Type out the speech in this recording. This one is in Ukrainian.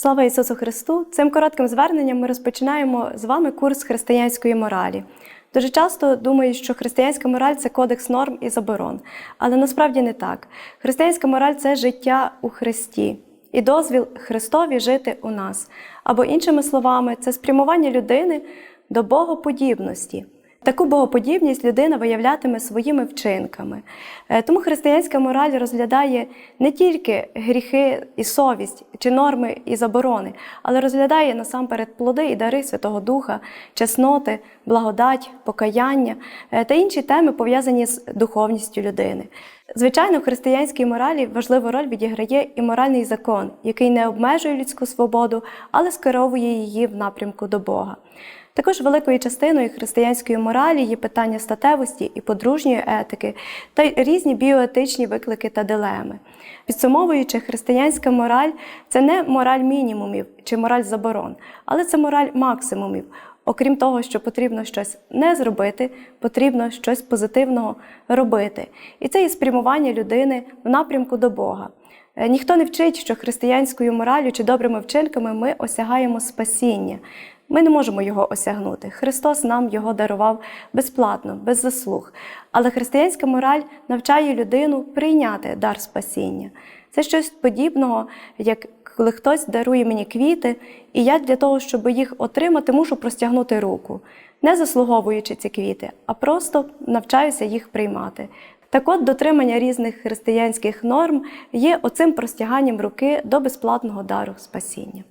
Слава Ісусу Христу! Цим коротким зверненням ми розпочинаємо з вами курс християнської моралі. Дуже часто думають, що християнська мораль це кодекс норм і заборон, але насправді не так. Християнська мораль це життя у Христі і дозвіл Христові жити у нас. Або іншими словами, це спрямування людини до богоподібності. Таку богоподібність людина виявлятиме своїми вчинками. Е, Тому християнська мораль розглядає не тільки гріхи і совість чи норми і заборони, але розглядає насамперед плоди і дари Святого Духа, чесноти, благодать, покаяння е, та інші теми, пов'язані з духовністю людини. Звичайно, в християнській моралі важливу роль відіграє і моральний закон, який не обмежує людську свободу, але скеровує її в напрямку до Бога. Також великою частиною християнської моралі є питання статевості і подружньої етики та різні біоетичні виклики та дилеми. Підсумовуючи, християнська мораль це не мораль мінімумів чи мораль заборон, але це мораль максимумів. Окрім того, що потрібно щось не зробити, потрібно щось позитивного робити. І це є спрямування людини в напрямку до Бога. Е, Ніхто не вчить, що християнською мораллю чи добрими вчинками ми осягаємо спасіння. Ми не можемо його осягнути. Христос нам його дарував безплатно, без заслуг. Але християнська мораль навчає людину прийняти дар спасіння. Це щось подібного, як коли хтось дарує мені квіти, і я для того, щоб їх отримати, мушу простягнути руку, не заслуговуючи ці квіти, а просто навчаюся їх приймати. Так от дотримання різних християнських норм є оцим простяганням руки до безплатного дару спасіння.